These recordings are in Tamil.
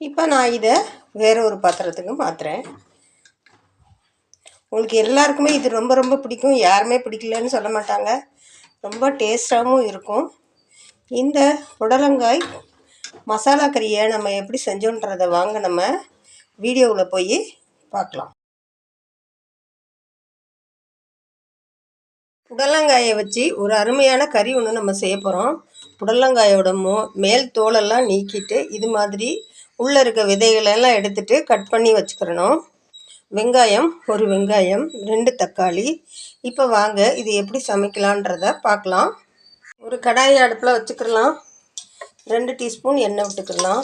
இப்போ நான் இதை வேறு ஒரு பாத்திரத்துக்கு மாற்றுறேன் உங்களுக்கு எல்லாருக்குமே இது ரொம்ப ரொம்ப பிடிக்கும். யாருமே பிடிக்கலன்னு சொல்ல மாட்டாங்க. ரொம்ப டேஸ்ட்டாகவும் இருக்கும். இந்த புடலங்காய் மசாலா கறியை நம்ம எப்படி செஞ்சோன்றதை வாங்க நம்ம வீடியோவில் போய் பார்க்கலாம் புடலங்காயை வச்சு ஒரு அருமையான கறி ஒன்று நம்ம செய்ய போகிறோம் புடலங்காயோட மோ மேல் தோலெல்லாம் நீக்கிட்டு இது மாதிரி உள்ளே இருக்க விதைகளெல்லாம் எடுத்துகிட்டு கட் பண்ணி வச்சுக்கிறணும். வெங்காயம் ஒரு வெங்காயம் ரெண்டு தக்காளி. இப்போ வாங்க இது எப்படி சமைக்கலான்றத பார்க்கலாம். ஒரு கடாயை அடுப்பில் வச்சுக்கலாம். ரெண்டு டீஸ்பூன் எண்ணெய் விட்டுக்கலாம்.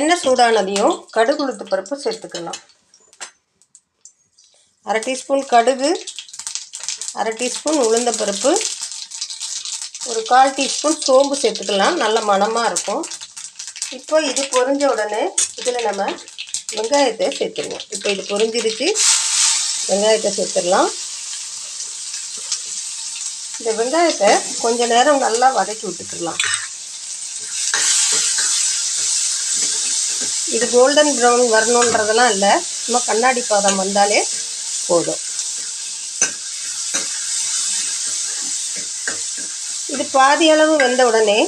எண்ணெய் சூடானதையும் கடுகு உளுத்து பருப்பு சேர்த்துக்கலாம். அரை டீஸ்பூன் கடுகு அரை டீஸ்பூன் உளுந்த பருப்பு ஒரு கால் டீஸ்பூன் சோம்பு சேர்த்துக்கலாம். நல்ல மணமாக இருக்கும். இப்போ இது பொரிஞ்ச உடனே இதில் நம்ம வெங்காயத்தை சேர்த்துருவோம் இப்போ இது பொரிஞ்சிருச்சு வெங்காயத்தை சேர்த்துடலாம். இந்த வெங்காயத்தை கொஞ்ச நேரம் நல்லா வதக்கி விட்டுக்கலாம். இது கோல்டன் ப்ரௌன் வரணுன்றதெல்லாம் இல்லை. சும்மா கண்ணாடி பாதம் வந்தாலே போதும். இது பாதி அளவு வெந்த உடனே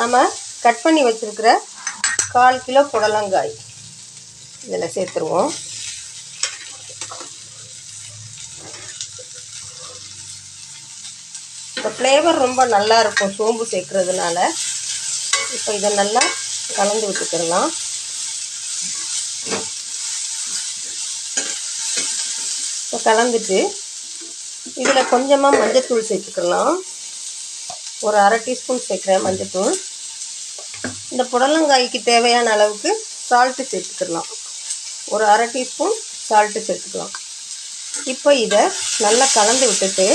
நம்ம கட் பண்ணி வச்சுருக்கிற கால் கிலோ புடலங்காய் இதில் சேர்த்துருவோம். இப்போ ஃப்ளேவர் ரொம்ப நல்லா இருக்கும் சோம்பு சேர்க்குறதுனால. இப்போ இதை நல்லா கலந்து விட்டுக்கிடலாம். இப்போ கலந்துட்டு இதில் கொஞ்சமாக மஞ்சத்தூள் சேர்த்துக்கலாம் ஒரு அரை டீஸ்பூன் சேர்க்குறேன் மஞ்சத்தூள் இந்த புடலங்காய்க்கு தேவையான அளவுக்கு சால்ட்டு சேர்த்துக்கலாம். ஒரு அரை டீஸ்பூன் சால்ட்டு சேர்த்துக்கலாம். இப்போ இதை நல்லா கலந்து விட்டுட்டு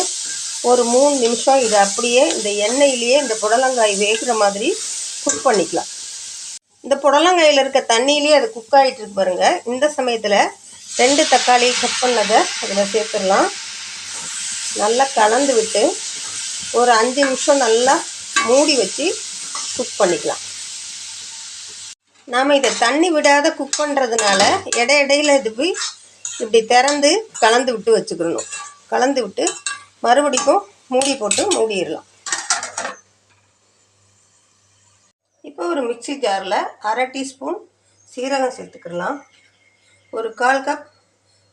ஒரு மூணு நிமிஷம் இதை அப்படியே இந்த எண்ணெயிலேயே இந்த புடலங்காய் வேகிற மாதிரி குக் பண்ணிக்கலாம். இந்த புடலங்காயில் இருக்க தண்ணியிலேயே அது குக் ஆகிட்டு இருக்கு இந்த சமயத்தில் ரெண்டு தக்காளி கட் பண்ணதை அதில் சேர்த்துடலாம். நல்லா கலந்து விட்டு ஒரு அஞ்சு நிமிஷம் நல்லா மூடி வச்சு குக் பண்ணிக்கலாம். நாம் இதை தண்ணி விடாத குக் பண்ணுறதுனால இடை இடையில் இது போய் இப்படி திறந்து கலந்து விட்டு வச்சுக்கிறணும் கலந்து விட்டு மறுபடிக்கும் மூடி போட்டு மூடிடலாம். இப்போ ஒரு மிக்ஸி ஜாரில் அரை டீஸ்பூன் சீரகம் சேர்த்துக்கலாம் ஒரு கால் கப்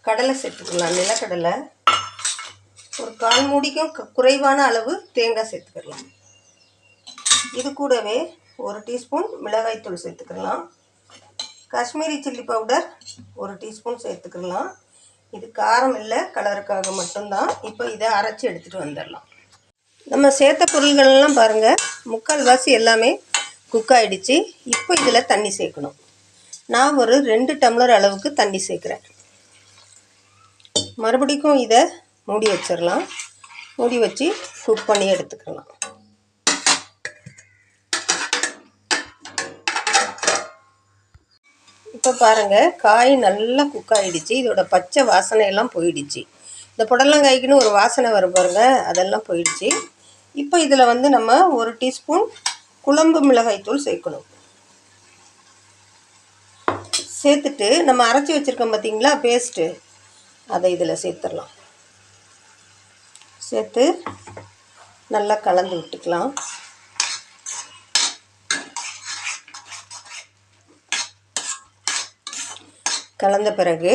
கடலை சேர்த்துக்கலாம் நிலக்கடலை. கால் மூடிக்கும் க- குறைவான அளவு தேங்காய் சேர்த்துக்கலாம். இது கூடவே ஒரு டீஸ்பூன் மிளகாய்த்தூள் சேர்த்துக்கலாம். காஷ்மீரி சில்லி பவுடர் ஒரு டீஸ்பூன் சேர்த்துக்கலாம். இது காரம் இல்லை கலருக்காக மட்டும்தான். இப்போ இதை அரைச்சி எடுத்துகிட்டு வந்துடலாம். நம்ம சேர்த்த பொருள்கள்லாம் பாருங்கள் முக்கால்வாசி எல்லாமே குக் ஆகிடுச்சு இப்போ இதில் தண்ணி சேர்க்கணும். நான் ஒரு ரெண்டு டம்ளர் அளவுக்கு தண்ணி சேர்க்குறேன். மறுபடிக்கும் இதை மூடி வச்சிடலாம் மூடி வச்சு குக் பண்ணி எடுத்துக்கலாம். இப்போ பாருங்கள் காய் நல்லா குக் ஆகிடுச்சு இதோட பச்சை வாசனை எல்லாம் போயிடுச்சு. இந்த புடலங்காய்க்குன்னு ஒரு வாசனை வரும் பாருங்க அதெல்லாம் போயிடுச்சு. இப்போ இதில் வந்து நம்ம ஒரு டீஸ்பூன் குழம்பு மிளகாய்த்தூள் சேர்க்கணும். சேர்த்துட்டு நம்ம அரைச்சி வச்சுருக்கோம் பார்த்தீங்களா பேஸ்ட்டு அதை இதில் சேர்த்துடலாம். சேர்த்து நல்லா கலந்து விட்டுக்கலாம். கலந்த பிறகு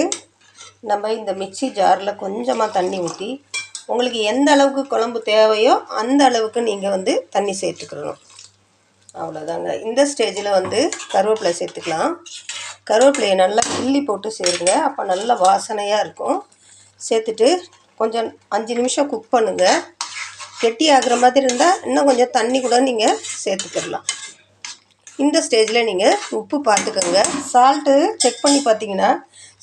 நம்ம இந்த மிக்ஸி ஜாரில் கொஞ்சமாக தண்ணி ஊற்றி உங்களுக்கு எந்த அளவுக்கு குழம்பு தேவையோ அந்த அளவுக்கு நீங்கள் வந்து தண்ணி சேர்த்துக்கணும். அவ்வளோதாங்க இந்த ஸ்டேஜில் வந்து கருவேப்பிலை சேர்த்துக்கலாம். கருவேப்பிலையை நல்லா கிள்ளி போட்டு சேருங்க. அப்போ நல்ல வாசனையாக இருக்கும். சேர்த்துட்டு கொஞ்சம் அஞ்சு நிமிஷம் குக் பண்ணுங்கள் கெட்டி ஆகுற மாதிரி இருந்தால் இன்னும் கொஞ்சம் தண்ணி கூட நீங்கள் சேர்த்துக்கிடலாம். இந்த ஸ்டேஜில் நீங்கள் உப்பு பார்த்துக்கோங்க சால்ட்டு செக் பண்ணி பார்த்தீங்கன்னா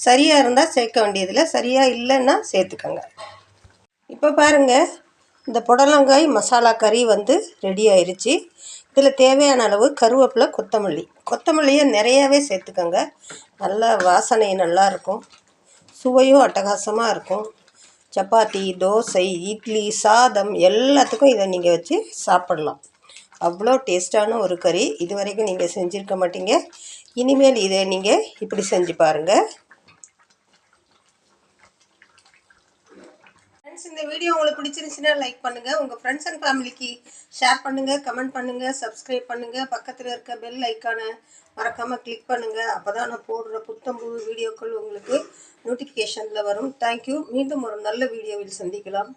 சரியாக இருந்தால் சேர்க்க வேண்டியதில் சரியாக இல்லைன்னா சேர்த்துக்கோங்க. இப்போ பாருங்கள் இந்த புடலங்காய் மசாலா கறி வந்து ரெடி ஆயிடுச்சு இதில் தேவையான அளவு கருவேப்பிலை கொத்தமல்லி. கொத்தமல்லியை நிறையாவே சேர்த்துக்கோங்க. நல்ல வாசனை நல்லாயிருக்கும் சுவையும் அட்டகாசமாக இருக்கும். சப்பாத்தி தோசை இட்லி சாதம் எல்லாத்துக்கும் இதை நீங்கள் வச்சு சாப்பிடலாம். அவ்வளோ டேஸ்ட்டான ஒரு கறி. இது வரைக்கும் நீங்கள் செஞ்சுருக்க மாட்டீங்க. இனிமேல் இதை நீங்கள் இப்படி செஞ்சு பாருங்கள் ஃப்ரெண்ட்ஸ் இந்த வீடியோ உங்களுக்கு பிடிச்சிருந்துச்சுன்னா லைக் பண்ணுங்கள் உங்கள் ஃப்ரெண்ட்ஸ் அண்ட் ஃபேமிலிக்கு ஷேர் பண்ணுங்கள் கமெண்ட் பண்ணுங்கள் சப்ஸ்கிரைப் பண்ணுங்கள் பக்கத்தில் இருக்க பெல் ஐக்கானை மறக்காமல் கிளிக் பண்ணுங்கள் அப்போ தான் நான் போடுற புத்தம் புது வீடியோக்கள் உங்களுக்கு நோட்டிஃபிகேஷனில் வரும். தேங்க்யூ மீண்டும் ஒரு நல்ல வீடியோவில் சந்திக்கலாம்.